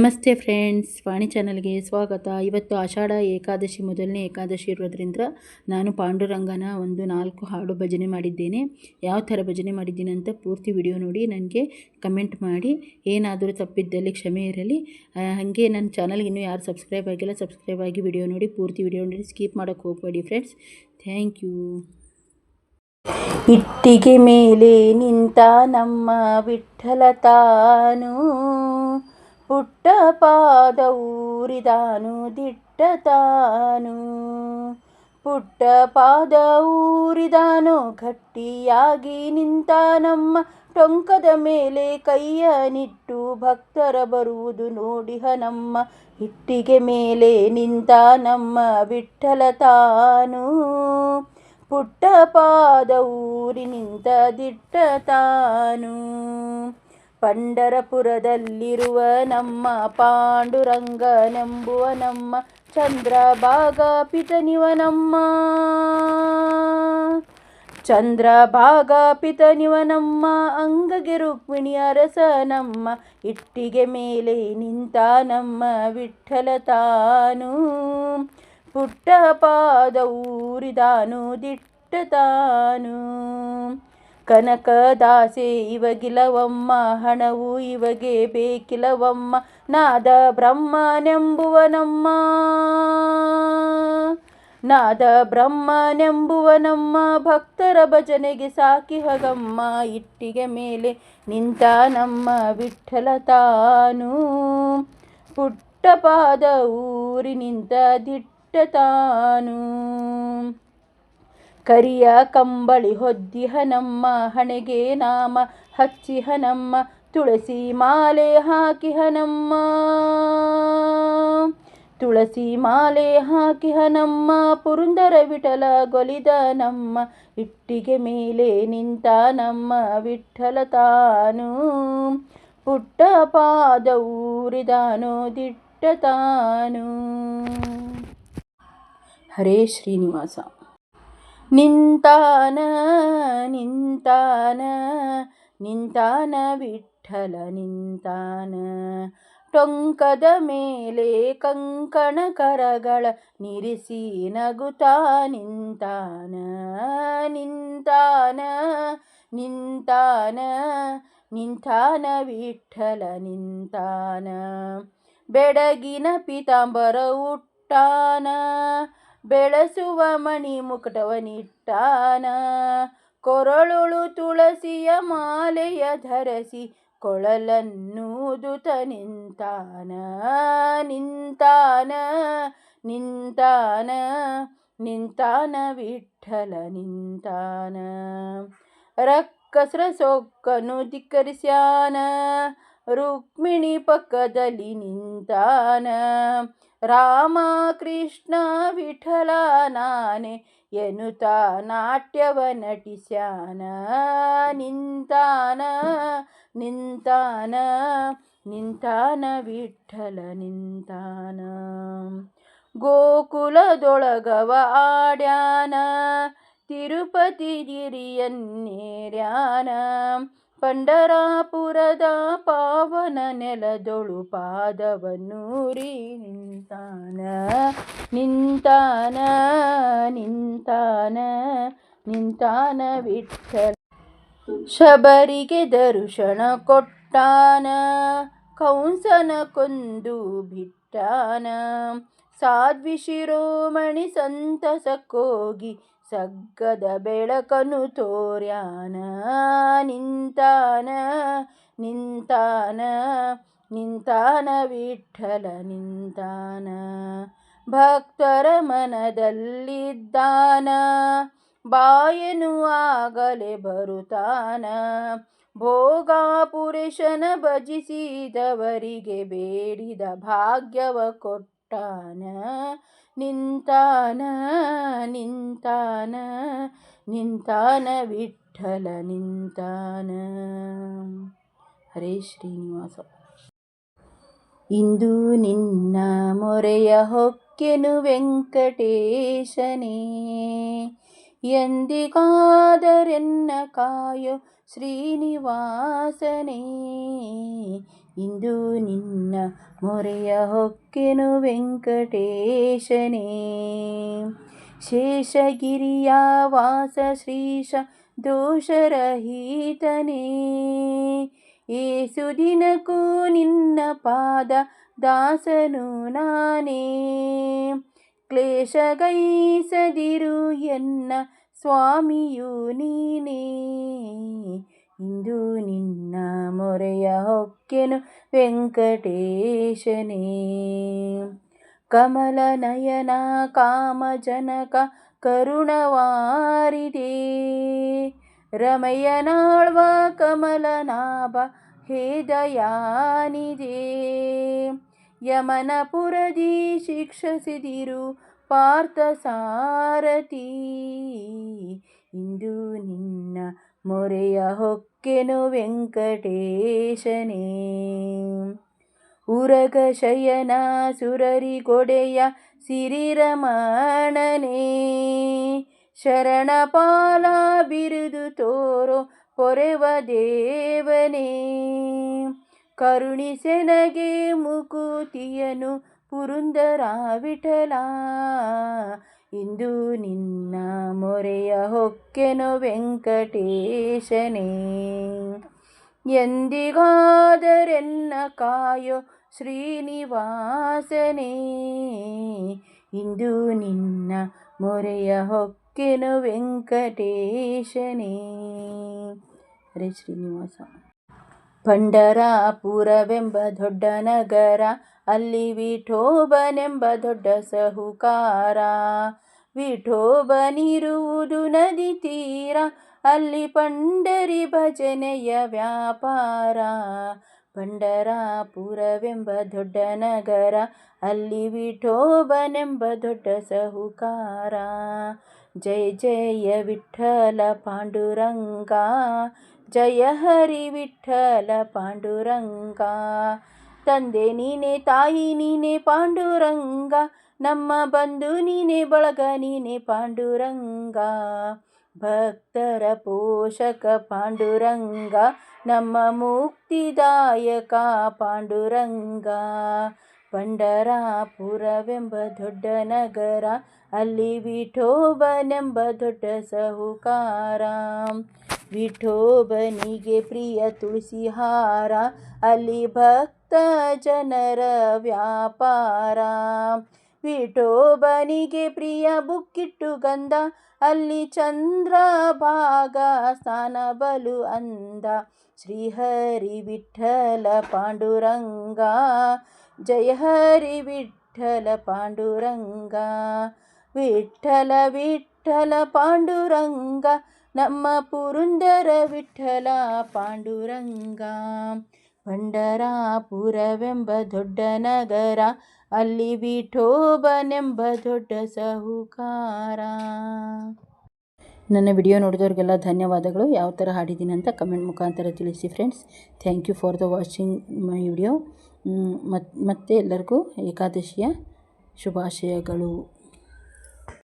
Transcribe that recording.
ನಮಸ್ತೆ ಫ್ರೆಂಡ್ಸ್, ವಾಣಿ ಚಾನಲ್ಗೆ ಸ್ವಾಗತ. ಇವತ್ತು ಆಷಾಢ ಏಕಾದಶಿ ಮೊದಲನೇ ಏಕಾದಶಿ ಇರೋದ್ರಿಂದ ನಾನು ಪಾಂಡುರಂಗನ ಒಂದು ನಾಲ್ಕು ಹಾಡು ಭಜನೆ ಮಾಡಿದ್ದೇನೆ. ಯಾವ ಥರ ಭಜನೆ ಮಾಡಿದ್ದೀನಿ ಅಂತ ಪೂರ್ತಿ ವಿಡಿಯೋ ನೋಡಿ, ನನಗೆ ಕಮೆಂಟ್ ಮಾಡಿ. ಏನಾದರೂ ತಪ್ಪಿದ್ದಲ್ಲಿ, ಕ್ಷಮೆ ಇರಲಿ. ಹಾಗೆ ನನ್ನ ಚಾನಲ್ಗೆ ಇನ್ನೂ ಯಾರು ಸಬ್ಸ್ಕ್ರೈಬ್ ಆಗಿಲ್ಲ, ಸಬ್ಸ್ಕ್ರೈಬ್ ಆಗಿ ವಿಡಿಯೋ ನೋಡಿ, ಪೂರ್ತಿ ವಿಡಿಯೋ ನೋಡಿ, ಸ್ಕಿಪ್ ಮಾಡೋಕ್ಕೆ ಹೋಗಬೇಡಿ ಫ್ರೆಂಡ್ಸ್. Thank you. ಇಟ್ಟಿಗೆ ಮೇಲೆ ನಿಂತ ನಮ್ಮ ವಿಠಲ ತಾನು ಪುಟ್ಟ ಪಾದ ಊರಿದಾನು, ದಿಟ್ಟ ತಾನು. ಪುಟ್ಟ ಪಾದ ಊರಿದಾನು, ಗಟ್ಟಿಯಾಗಿ ನಿಂತ ನಮ್ಮ ಟೊಂಕದ ಮೇಲೆ ಕೈಯ ನಿಟ್ಟು ಭಕ್ತರ ಬರುವುದು ನೋಡಿಹ ನಮ್ಮ ಇಟ್ಟಿಗೆ ಮೇಲೆ ನಿಂತ ನಮ್ಮ ವಿಠಲ ತಾನು. ಪುಟ್ಟ ಪಾದ ಊರಿನಿಂದ ದಿಟ್ಟ ತಾನು. ಪಂಡರಪುರದಲ್ಲಿರುವ ನಮ್ಮ ಪಾಂಡುರಂಗನೆಂಬುವ ನಮ್ಮ ಚಂದ್ರಭಾಗ ಪಿತನಿವ ನಮ್ಮ ಚಂದ್ರಭಾಗ ಪಿತನಿವ ನಮ್ಮ ಅಂಗಗೆ ರುಕ್ಮಿಣಿ ಅರಸ ನಮ್ಮ ಇಟ್ಟಿಗೆ ಮೇಲೆ ನಿಂತ ನಮ್ಮ ವಿಠಲ ತಾನು ಪುಟ್ಟ ಪಾದ ಊರಿದಾನು ದಿಟ್ಟ ತಾನು ಕನಕದಾಸೆ ಇವಗಿಲವಮ್ಮ ಹಣವು ಇವಗೆ ಬೇಕಿಲವಮ್ಮ ನಾದ ಬ್ರಹ್ಮನೆಂಬುವನಮ್ಮ. ನಾದ ಬ್ರಹ್ಮನೆಂಬುವ ನಮ್ಮ ಭಕ್ತರ ಭಜನೆಗೆ ಸಾಕಿಹಗಮ್ಮ ಇಟ್ಟಿಗೆ ಮೇಲೆ ನಿಂತ ನಮ್ಮ ವಿಠಲ ತಾನು. ಪುಟ್ಟ ಪಾದ ಊರಿ ನಿಂತ ದಿಟ್ಟ ತಾನು. ಕರಿಯ ಕಂಬಳಿ ಹೊದ್ದಿಹ ನಮ್ಮ ಹಣೆಗೆ ನಾಮ ಹಚ್ಚಿಹ ನಮ್ಮ ತುಳಸಿ ಮಾಲೆ ಹಾಕಿಹ ನಮ್ಮ ತುಳಸಿ ಮಾಲೆ ಹಾಕಿಹ ನಮ್ಮ ಪುರುಂದರ ವಿಠಲ ಗೊಲಿದ ನಮ್ಮ, ಇಟ್ಟಿಗೆ ಮೇಲೆ ನಿಂತ ನಮ್ಮ ವಿಠಲ ತಾನು ಪುಟ್ಟ ಪಾದ ಊರಿದಾನು ದಿಟ್ಟ ತಾನು. ಹರೇ ಶ್ರೀನಿವಾಸ. ನಿಂತಾನ ನಿಂತಾನ ನಿಂತಾನ ವಿಠಲ ನಿಂತಾನ. ಟೊಂಕದ ಮೇಲೆ ಕಂಕಣ ಕರಗಳ ನಿರಿಸಿ ನಗುತಾ ನಿಂತಾನ ನಿಂತಾನ ನಿಂತಾನ ನಿಂತಾನ ವಿಠಲ ನಿಂತಾನ. ಬೆಡಗಿನ ಪಿತಾಂಬರ ಉಟ್ಟಾನ ಬೆಳಸುವ ಮಣಿ ಮುಕುಟವನಿಟ್ಟಾನ. ಕೊರಳುಳು ತುಳಸಿಯ ಮಾಲೆಯ ಧರಿಸಿ ಕೊಳಲನ್ನೂದುತ ನಿಂತಾನ. ನಿಂತಾನ ನಿಂತಾನ ನಿಂತಾನ ವಿಠಲ ನಿಂತಾನ. ರಕ್ಕಸ್ರ ಸೊಕ್ಕನು ಧಿಕ್ಕರಿಸ್ಯಾನ. ರುಕ್ಮಿಣಿ ಪಕ್ಕದಲ್ಲಿ ನಿಂತಾನ. ರಾಮ ಕೃಷ್ಣ ವಿಠಲ ನಾನೆ ಎನ್ನುತ್ತ ನಾಟ್ಯವ ನಟಿಸ್ಯಾನ ನಿಂತಾನ ನಿಂತಾನ ನಿಂತಾನ ವಿಠಲ ನಿಂತಾನ ಗೋಕುಲದೊಳಗವ ಆಡ್ಯಾನ ತಿರುಪತಿ ಗಿರಿಯನ್ನೇರ್ಯಾನ ಪಂಡರಾಪುರದ ಪಾವನ ನೆಲದೊಳು ಪಾದವನ್ನೂರಿ ನಿಂತಾನ ನಿಂತಾನ ನಿಂತಾನ ನಿಂತಾನ ವಿಠಲ ಶಬರಿಗೆ ದರ್ಶನ ಕೊಟ್ಟಾನ, ಕಂಸನ ಕೊಂದು ಬಿಟ್ಟಾನ ಸಾಧ್ವಿ ಶಿರೋಮಣಿ ಸಂತಸಕ್ಕೋಗಿ ಸಗ್ಗದ ಬೆಳಕನು ತೋರ್ಯಾನ. ನಿಂತಾನ ನಿಂತಾನ ನಿಂತಾನ ವಿಠಲ ನಿಂತಾನ. ಭಕ್ತರ ಮನದಲ್ಲಿದ್ದಾನ, ಬಾಯನು ಆಗಲೇ ಬರುತ್ತಾನ. ಪುರುಷನ ಭಜಿಸಿದವರಿಗೆ ಬೇಡಿದ ಭಾಗ್ಯವ ಕೊಟ್ಟಾನ ನಿಂತಾನ ನಿಂತಾನ ನಿಂತಾನ ವಿಠಲ ನಿಂತಾನ. ಹರೇ ಶ್ರೀನಿವಾಸ. ಇಂದು ನಿನ್ನ ಮೊರೆಯ ಹೊಕ್ಕೆನು ವೆಂಕಟೇಶನೇ. ಎಂದಿಗಾದರೆನ್ನ ಕಾಯೋ ಶ್ರೀನಿವಾಸನೇ. ಇಂದು ನಿನ್ನ ಮೊರೆಯ ಹೊಕ್ಕೆನು ವೆಂಕಟೇಶನೇ. ಶೇಷಗಿರಿಯ ವಾಸ ಶ್ರೀಶ ದೋಷರಹಿತನೇ. ಏಸು ದಿನಕ್ಕೂ ನಿನ್ನ ಪಾದ ದಾಸನು ನಾನೇ. ಕ್ಲೇಶಗೈಸದಿರು ಎನ್ನ ಸ್ವಾಮಿಯು ನೀನೇ. ಇಂದು ನಿನ್ನ ಮೊರೆಯ ಹೊಕ್ಕೆನು ವೆಂಕಟೇಶನೇ. ಕಮಲ ನಯನ ಕಾಮಜನಕ ಕರುಣವಾರಿದೆ. ರಮಯ್ಯನಾಳ್ವ ಕಮಲನಾಭ ಹೇ ದಯಾನಿದೆ ಯಮನಪುರದಿ ಶಿಕ್ಷಿಸಿದಿರು ಪಾರ್ಥ ಸಾರಥಿ ಇಂದು ನಿನ್ನ ಮೊರೆಯ ಹೊಕ್ಕೆನು ವೆಂಕಟೇಶನೇ. ಉರಗ ಶಯನ ಸುರರಿಗೊಡೆಯ ಸಿರಿರಮಣನೇ. ಶರಣಪಾಲ ಬಿರುದು ತೋರೋ ಪೊರೆವ ದೇವನೇ. ಕರುಣಿಸೆನಗೆ ಮುಕುತಿಯನು ಪುರುಂದರ ವಿಠಲ ಇಂದು ನಿನ್ನ ಮೊರೆಯ ಹೊಕ್ಕೆನು ವೆಂಕಟೇಶನೇ. ಎಂದಿಗಾದರೆನ್ನ ಕಾಯೋ ಶ್ರೀನಿವಾಸನೇ. ಇಂದು ನಿನ್ನ ಮೊರೆಯ ಹೊಕ್ಕೆನು ವೆಂಕಟೇಶನೇ. ಹರೇ ಶ್ರೀನಿವಾಸ. ಪಂಡರಾಪುರವೆಂಬ ದೊಡ್ಡ ನಗರ, ಅಲ್ಲಿ ವಿಠೋಬನೆಂಬ ದೊಡ್ಡ ಸಹುಕಾರ. ವಿಠೋಬನಿರುವುದು ನದಿ ತೀರ, ಅಲ್ಲಿ ಪಂಡರಿ ಭಜನೆಯ ವ್ಯಾಪಾರ. ಪಂಡರಾಪುರವೆಂಬ ದೊಡ್ಡ ನಗರ, ಅಲ್ಲಿ ವಿಠೋಬನೆಂಬ ದೊಡ್ಡ ಸಹುಕಾರ. ಜಯ ಜಯ ವಿಠಲ ಪಾಂಡುರಂಗ ಜಯ ಹರಿ ವಿಠಲ ಪಾಂಡುರಂಗ. ತಂದೆ ನೀನೆ, ತಾಯಿ ನೀನೆ ಪಾಂಡುರಂಗ. ನಮ್ಮ ಬಂಧು ನೀನೆ, ಬಳಗ ನೀನೆ ಪಾಂಡುರಂಗ. ಭಕ್ತರ ಪೋಷಕ ಪಾಂಡುರಂಗ. ನಮ್ಮ ಮುಕ್ತಿದಾಯಕ ಪಾಂಡುರಂಗ. ಪಂಡರಾಪುರವೆಂಬ ದೊಡ್ಡ ನಗರ, ಅಲ್ಲಿ ವಿಠೋಬನೆಂಬ ದೊಡ್ಡ ಸಹುಕಾರ. ವಿಠೋಬನಿಗೆ ಪ್ರಿಯ ತುಳಸಿ ಹಾರ ಅಲ್ಲಿ ಭಕ್ತ ಜನರ ವ್ಯಾಪಾರ. ವಿಠೋಬನಿಗೆ ಪ್ರಿಯ ಬುಕ್ಕಿಟ್ಟು ಗಂಧ, ಅಲ್ಲಿ ಚಂದ್ರ ಭಾಗ ಸ್ನಾನ ಬಲು ಅಂದ. ಶ್ರೀಹರಿ ವಿಠಲ ಪಾಂಡುರಂಗ, ಜಯ ಹರಿ ವಿಠಲ ಪಾಂಡುರಂಗ. ವಿಠಲ ವಿಠಲ ಪಾಂಡುರಂಗ ನಮ್ಮ ಪುರುಂದರ ವಿಠಲ ಪಾಂಡುರಂಗ. ಪಂಡರಾಪುರವೆಂಬ ದೊಡ್ಡ ನಗರ, ಅಲ್ಲಿ ವಿಠೋಬನೆಂಬ ದೊಡ್ಡ ಸಹುಕಾರ. ನನ್ನ ವಿಡಿಯೋ ನೋಡಿದವ್ರಿಗೆಲ್ಲ ಧನ್ಯವಾದಗಳು. ಯಾವ ಥರ ಹಾಡಿದ್ದೀನಿ ಅಂತ ಕಮೆಂಟ್ ಮುಖಾಂತರ ತಿಳಿಸಿ friends. Thank you for the watching my video ಮತ್ತು ಮತ್ತೆ ಎಲ್ಲರಿಗೂ ಏಕಾದಶಿಯ ಶುಭಾಶಯಗಳು.